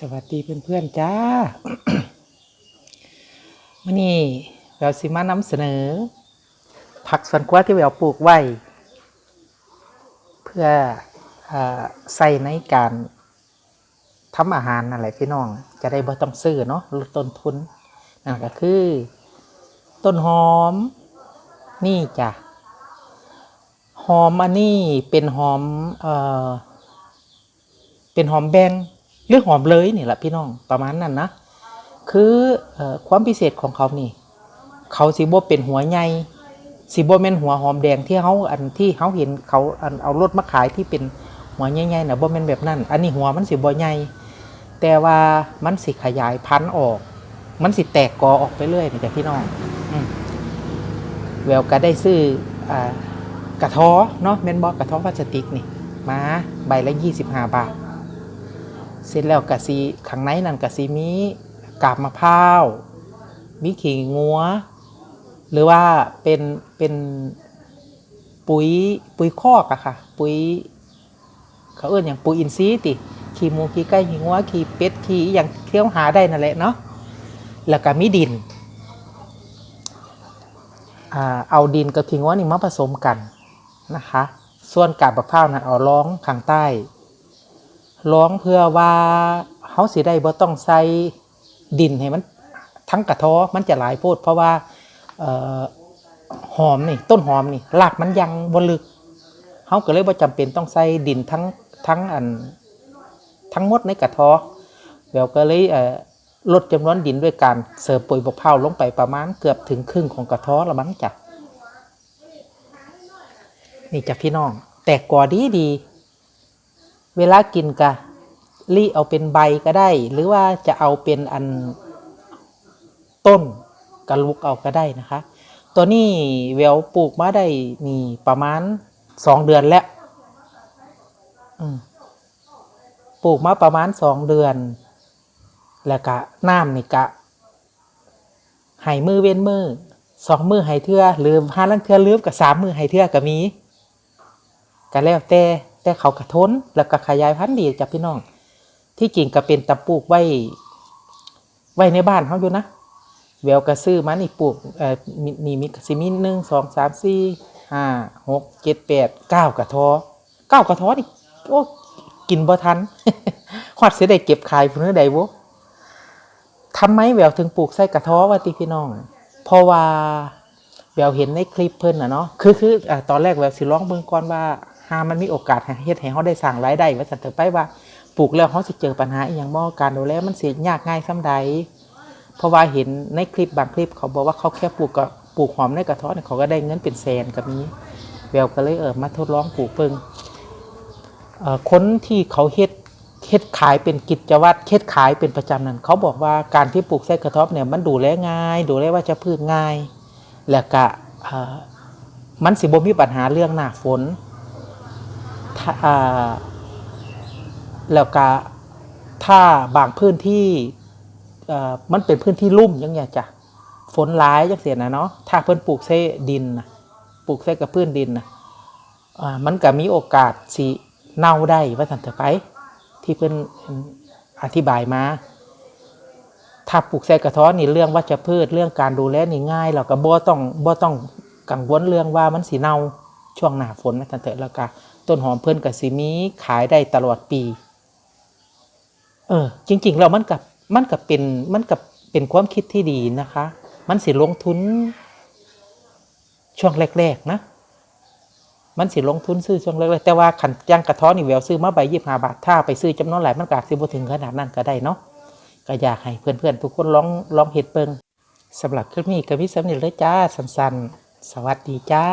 สวัสดีเพื่อนๆจ้ามื่อนี้เราสิมานำเสนอ ผักสวนครัวที่เราปลูกไว้ เพื่ออใส่ในการทำอาหารนั่นแหละพี่น้อง จะได้บ่ต้องซื้อเนาะลดต้นทุนนั่นก็คือ ต้นหอม นี่จ้ะหอมอันนี้เป็นหอมเอ่อเป็นหอมแบน หรือหอมเลยนี่แหละพี่น้องประมาณนั้นนะคือออความพิเศษของเขานี่ เขาสิบ่เป็นหัวใหญ่สิบ่แม่นหัวหอมแดงที่เขาอันที่เขาเห็นเขาอันเอารถมาขายที่เป็นหัวใหญ่ๆนะบ่แม่นแบบนั้น อันนี้หัวมันสิบ่ใหญ่แต่ว่ามันสิขยายพันธุ์ออก มันสิแตกกอออกไปเรื่อยนี่จ้ะพี่น้องอแววก็ได้ซื้ออกระท้อเนาะแมนบ่กระท้อพลาสติกนี่มาใบละ 25 บาท เสร็จแล้วกะซีข้างในนั่นกะซีมีกาบมะพร้าวมีขิงงัว หรือว่าเป็นเป็นปุ๋ยปุ๋ยคอกอะค่ะ ปุ๋ยเขาเอื้นอย่างปุ๋ยอินทรีย์ติขี้หมูขี้ไก่ขี้งัวขี้เป็ดขี้อย่างเที่ยวหาได้นั่นแหละเนาะแล้วก็มีดินอเอาดินกับขี้งัวนี่มาผสมกันนะคะ ส่วนกาบมะพร้าวนั้นเอาร้องข้างใต้ ร้องเพื่อว่าเฮาสิได้บ่ต้องใส่ดินให้มันทั้งกระท้อมันจะหลายโพดเพราะว่าออหอมนี่ต้นหอมนี่รากมันยังบ่ลึกเฮาก็เลยบ่จำเป็นต้องใส่ดินทั้งทั้งอันทั้งหมดในกระท้อแล้วก็เลยเลดจำนวนดินด้วยการเสริมปุ๋ยบกเพาลงไปประมาณเกือบถึงครึ่งของกระท้อละมั้งจ้ะนี่จ้ะพี่น้อง แตกกอดีดี เวลากินกะรีเอาเป็นใบก็ได้ หรือว่าจะเอาเป็นอันต้นกะลุกเอาก็ได้นะคะ ตัวนี้เวลปลูกมาได้นี่ประมาณสองเดือนแล้วปลูกมาประมาณสองเดือน แล้วก็น้ำนี่กะให้มือเว้นมือสองมือให้เทื่อหรือห้าลังเทื่อลืมกับสามมือให้เทื่อก็มีก็แล้วแต่ แต่เขากระทนแล้วก็ขยายพันธุ์ดีจ้ะพี่น้อง ที่จริงก็เป็นตะปลูกไว้ไว้ในบ้านเขาอยู่นะแววกระซื้อมานี่ปลูกเอ่อมีนี่มีสิมีหนึ่งสองสามสี่ห้าหกเจ็ดแปดเก้ากระท้อเก้ากระท้อนี่โอ้กินบ่ทันฮอดเสียได้เก็บขายเพื่อใดบ่ทำไมแววถึงปลูกใส่กระท้อวะติพี่น้องเพราะว่าแววเห็นในคลิปเพิ่นนะเนาะคือคืออตอนแรกแววสิร้องเบิ่งก่อนว่า หามันมีโอกาสให้เฮ็ดให้เฮาได้สร้างรายได้ว่าซั่นเถอะไปว่าปลูกแล้วเฮาสิเจอปัญหาอีหยังบ่การดูแลมันสิยากง่ายส่ำใดเพราะว่าเห็นในคลิปบางคลิปเขาบอกว่าเขาแค่ปลูกก็ปลูกหอมในกระท้อนเขาก็ได้เงินเป็นแสนก็มีแววก็เลยเออมาทดลองปลูกเบิ่งคนที่เขาเฮ็ดเฮ็ดขายเป็นกิจวัตรเฮ็ดขายเป็นประจำนั่นเขาบอกว่าการที่ปลูกไส้กระท้อนเนี่ยมันดูแลง่าย ดูแลว่าจะพืชง่าย แล้วก็มันสิบ่มีปัญหาเรื่องหน้าฝน แล้วก็ถ้าบางพื้นที่มันเป็นพื้นที่ลุ่มยังเงี้ยจ้ะฝนร้ายจังเสียนะเนาะถ้าเพิ่นปลูกเส้ดินนะปลูกเส้กับพื้นดินนะมันก็มีโอกาสสิเน่าได้ว่าสันเถอะไป ที่เพิ่นอธิบายมา ถ้าปลูกใส่กระท้อนนี่เรื่องวัชพืชเรื่องการดูแลนี่ง่ายเราก็บ่ต้องบ่ต้องกังวลเรื่องว่ามันสีเน่าช่วงหน้าฝนนะท่านเถอะแล้วก็ ต้นหอมเพิ่อนกับสีมีขายได้ตลอดปี เออ จริงๆแล้วมันกับมันกับเป็นมันกับเป็นความคิดที่ดีนะคะ มันสิลงทุน ช่วงแรกๆนะ มันสิลงทุนซื้อช่วงแรกๆแต่ว่าขันย่างกระท้อนนี่แววซื้อมาใบยี่ห้าบาท ถ้าไปซื้อจำนวนหลายมันก็อาจสิบ่ถึงขนาดนั้นก็ได้เนาะก็อยากให้เพื่อนๆทุกคนลองลองเห็ดเปิงสำหรับคลิปนี้ก็มีสำเร็จเลยจ้าสั้นๆ สวัสดีจ้า